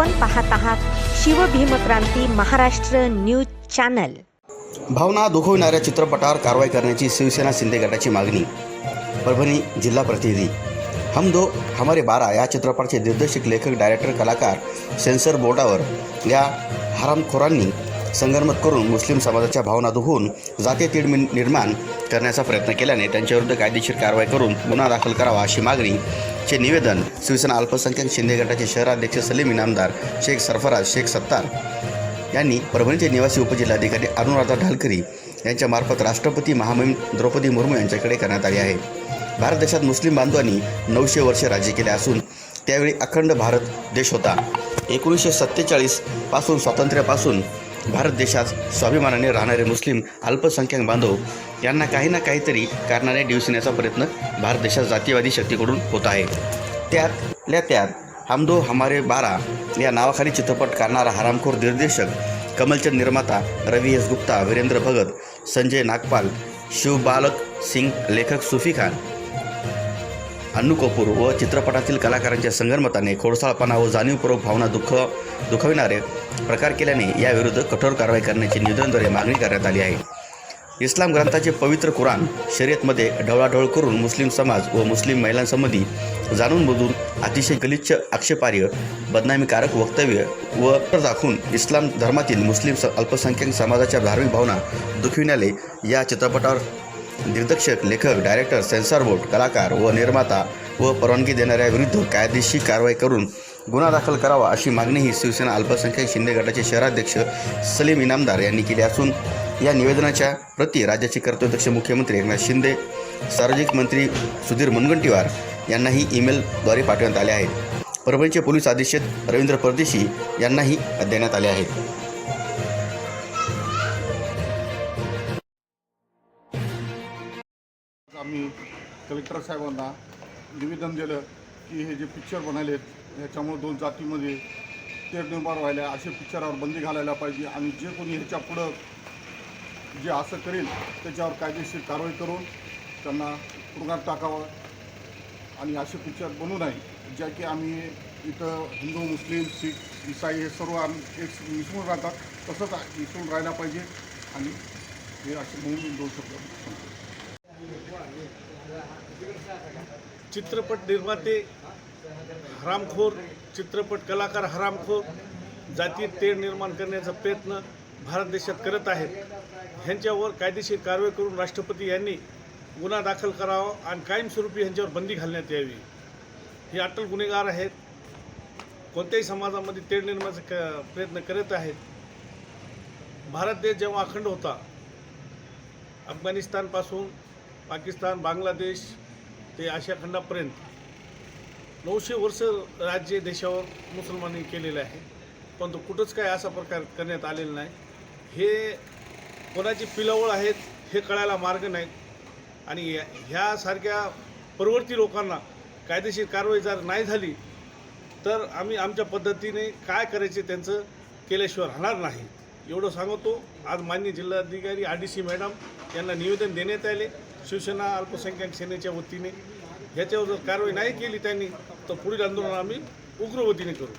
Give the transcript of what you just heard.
आपण पाहत आहात शिवभीमक्रांती महाराष्ट्र न्यूज चॅनल. भावना दुखवणाऱ्या चित्रपटावर कारवाई करण्याची शिवसेना शिंदे गटाची मागणी. परभणी जिल्हा प्रतिनिधी. हम दो हमारे बारा या चित्रपटाचे दिग्दर्शक लेखक डायरेक्टर कलाकार सेन्सर बोर्डावर या हरामखोरांनी संगनमत करून मुस्लिम समाजाच्या भावना दुखवून जातीय तीड निर्माण करण्याचा प्रयत्न केल्याने त्यांच्याविरुद्ध कायदेशीर कारवाई करून गुन्हा दाखल करावा अशी मागणी चे निवेदन शिवसेना अल्पसंख्याक शिंदे गटाचे शहराध्यक्ष सलीम इनामदार शेख सरफराज शेख सत्तार यांनी परभणीचे निवासी उपजिल्हाधिकारी अनुराधा ढालकरी यांच्यामार्फत राष्ट्रपती महामहिम द्रौपदी मुर्मू यांच्याकडे करण्यात आले आहे. भारत देशात मुस्लिम बांधवांनी नऊशे वर्षे राज्य केले असून त्यावेळी अखंड भारत देश होता. एकोणीसशे सत्तेचाळीसपासून स्वातंत्र्यापासून भारत देशात स्वाभिमानाने राहणारे मुस्लिम अल्पसंख्याक बांधव यांना काही ना काहीतरी कारणाने डिवसण्याचा प्रयत्न भारत देशात जातीयवादी शक्तीकडून होत आहे. त्यातल्या त्यात हमदो हमारे बारा या नावाखाली चित्रपट काढणारा हरामखोर दिग्दर्शक कमलचंद निर्माता रवी एस गुप्ता वीरेंद्र भगत संजय नागपाल शिवबालक सिंग लेखक सुफी खान अन्नू कपूर व चित्रपटातील कलाकारांच्या संगनमताने खोडसाळपणा व जाणीवपूर्वक भावना दुःख दुखविणारे प्रकार केल्याने याविरुद्ध कठोर कारवाई करण्याची निवेदनद्वारे मागणी करण्यात आली आहे. इस्लाम ग्रंथाचे पवित्र कुराण शर्यतमध्ये ढवळाढवळ करून मुस्लिम समाज व मुस्लिम महिलांसंबंधी जाणून बुजून अतिशय गलिच्छ आक्षेपार्ह बदनामीकारक वक्तव्य व दाखवून इस्लाम धर्मातील मुस्लिम स अल्पसंख्याक समाजाच्या धार्मिक भावना दुखविण्याले या चित्रपटावर दिग्दर्शक लेखक डायरेक्टर सेन्सॉर बोर्ड कलाकार व निर्माता व परवानगी देणाऱ्या विरुद्ध कायदेशीर कारवाई करून गुन्हा दाखल करावा अशी मागणीही शिवसेना अल्पसंख्याक शिंदे गटाचे शहराध्यक्ष सलीम इनामदार यांनी केली असून या निवेदनाच्या प्रती राज्याचे कर्तव्यदक्ष मुख्यमंत्री एकनाथ शिंदे सार्वजनिक मंत्री सुधीर मुनगंटीवार यांनाही ईमेलद्वारे पाठवण्यात आले आहेत. परभणीचे पोलीस अधीक्षक रवींद्र परदेशी यांनाही देण्यात आले आहेत. आम्ही कलेक्टर साहेबांना निवेदन दिलं की हे जे पिक्चर बनायलेत ह्याच्यामुळे दोन जातीमध्ये तेढ निर्माण व्हायला असे पिक्चरावर बंदी घालायला पाहिजे आणि जे कोणी ह्याच्या पुढं जे असं करेल त्याच्यावर कायदेशीर कारवाई करून त्यांना तुरुंगात टाकावं आणि असे पिक्चर बनवू नये ज्या की आम्ही इथं हिंदू मुस्लिम शीख इसाई हे सर्व आम्ही एक मिसळून राहतात तसंच मिसळून राहायला पाहिजे आणि हे असे म्हणून दोन शब्द. चित्रपट निर्माते हरामखोर चित्रपट कलाकार हरामखोर जाती तेढ निर्माण करण्याचा प्रयत्न भारत देशात करत आहेत. ह्यांच्यावर कायदेशीर कारवाई करून राष्ट्रपती यांनी गुन्हा दाखल करावा आणि कायमस्वरूपी ह्यांच्यावर बंदी घालण्यात यावी. हे अटल गुन्हेगार आहेत. कोणत्याही समाजामध्ये तेढ निर्माणाचा क प्रयत्न करत आहेत. भारत देश जेव्हा अखंड होता अफगाणिस्तानपासून पाकिस्तान बांगलादेश ते आशिया खंडापर्यंत नऊशे वर्ष राज्य देशावर मुसलमानांनी केलेलं आहे. परंतु कुठंच काय असा प्रकार करण्यात आलेला नाही. हे कोणाची पिलावळ आहेत हे कळायला मार्ग नाही. आणि ह्यासारख्या परवर्ती लोकांना कायदेशीर कारवाई जर नाही झाली तर आम्ही आमच्या पद्धतीने काय करायचे त्यांचं केल्याशिवाय राहणार नाही. एवढं सांगतो आज मान्य जिल्हाधिकारी आर डी सी मॅडम यांना निवेदन देण्यात आले. शिवसेना अल्पसंख्याक सेनेच्या वतीने ह्याच्यावर जर कारवाई नाही केली त्यांनी तर पुढील आंदोलन आम्ही उग्रवतीने करू.